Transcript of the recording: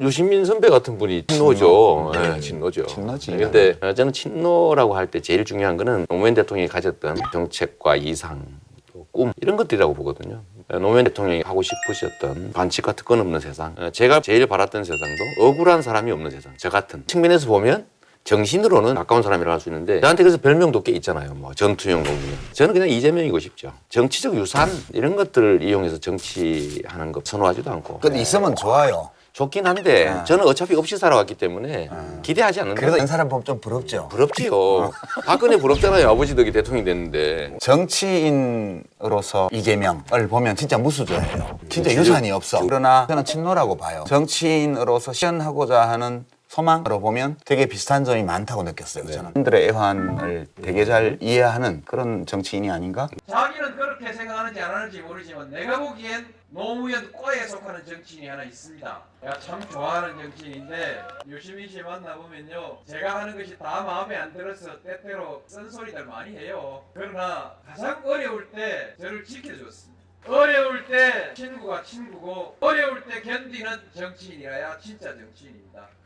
유시민 선배 같은 분이 친노죠. 친노. 예, 친노죠. 친노지. 근데 어, 저는 친노라고 할 때 제일 중요한 거는 노무현 대통령이 가졌던 정책과 이상, 또꿈 이런 것들이라고 보거든요. 어, 노무현 대통령이 하고 싶으셨던 반칙과 특권 없는 세상. 어, 제가 제일 바랐던 세상도 억울한 사람이 없는 세상. 저 같은 측면에서 보면 정신으로는 가까운 사람이라고 할수 있는데 저한테 그래서 별명도 꽤 있잖아요. 뭐 전투형 노무현. 저는 그냥 이재명이고 싶죠. 정치적 유산 이런 것들을 이용해서 정치하는 거 선호하지도 않고. 근데 있으면 좋아요. 좋긴 한데 아. 저는 어차피 없이 살아왔기 때문에 기대하지 않는다. 그래도 이 사람 보면 좀 부럽죠. 부럽지요. 박근혜 부럽잖아요. 아버지 덕에 대통령이 됐는데. 정치인으로서 이재명을 보면 진짜 무수저예요. 진짜 진짜 유산이 없어. 그러나 저는 친노라고 봐요. 정치인으로서 실현하고자 하는 소망으로 보면 되게 비슷한 점이 많다고 느꼈어요. 저는. 분들의 애환을 되게 잘 이해하는 그런 정치인이 아닌가? 자기는 그렇게 생각하는지 안 하는지 모르지만 내가 보기엔 노무현 과에 속하는 정치인이 하나 있습니다. 내가 참 좋아하는 정치인인데 유시민 씨 만나보면요. 제가 하는 것이 다 마음에 안 들어서 때때로 쓴소리들 많이 해요. 그러나 가장 어려울 때 저를 지켜줬습니다. 어려울 때 친구가 친구고 어려울 때 견디는 정치인이라야 진짜 정치인입니다.